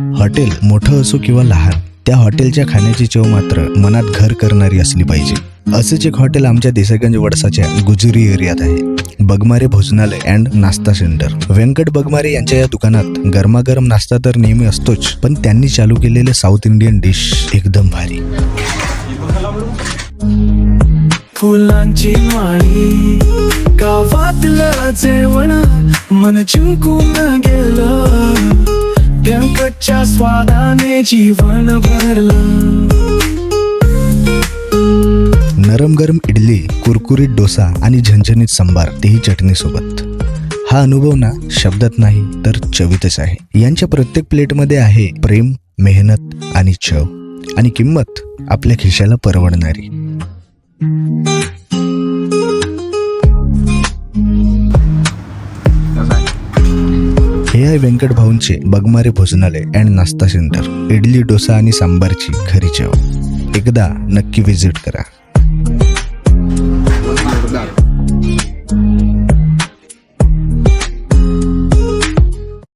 Hotel मोठं असो किंवा लहान त्या हॉटेलच्या खाण्याची चव मात्र मनात घर करणारी असली पाहिजे. असंच एक हॉटेल आमच्या देसाईगंज वडसाच्या गुजुरी एरियात आहे. बगमारे भोजनालय अँड नाश्ता सेंटर. व्यंकट बगमारे यांच्या या दुकानात गरमागरम नाश्ता तर नेहमी असतोच पण त्यांनी चालू केलेले साऊथ इंडियन डिश एकदम भारी. फुलांची माळी गावातलं जेवण मन च्या स्वादाने जीवन भरलं. नरम गरम इडली कुरकुरीत डोसा आणि झणझणीत सांबार तेही चटणीसोबत. हा अनुभव ना शब्दात नाही तर चवीतच आहे. यांच्या प्रत्येक प्लेटमध्ये आहे प्रेम मेहनत आणि चव. आणि किंमत आपल्या खिशाला परवडणारी. आहे व्यंकट भाऊंचे बगमारे भोजनालय अँड नाश्ता सेंटर. इडली डोसा आणि सांबारची खरी चव एकदा नक्की व्हिजिट करा.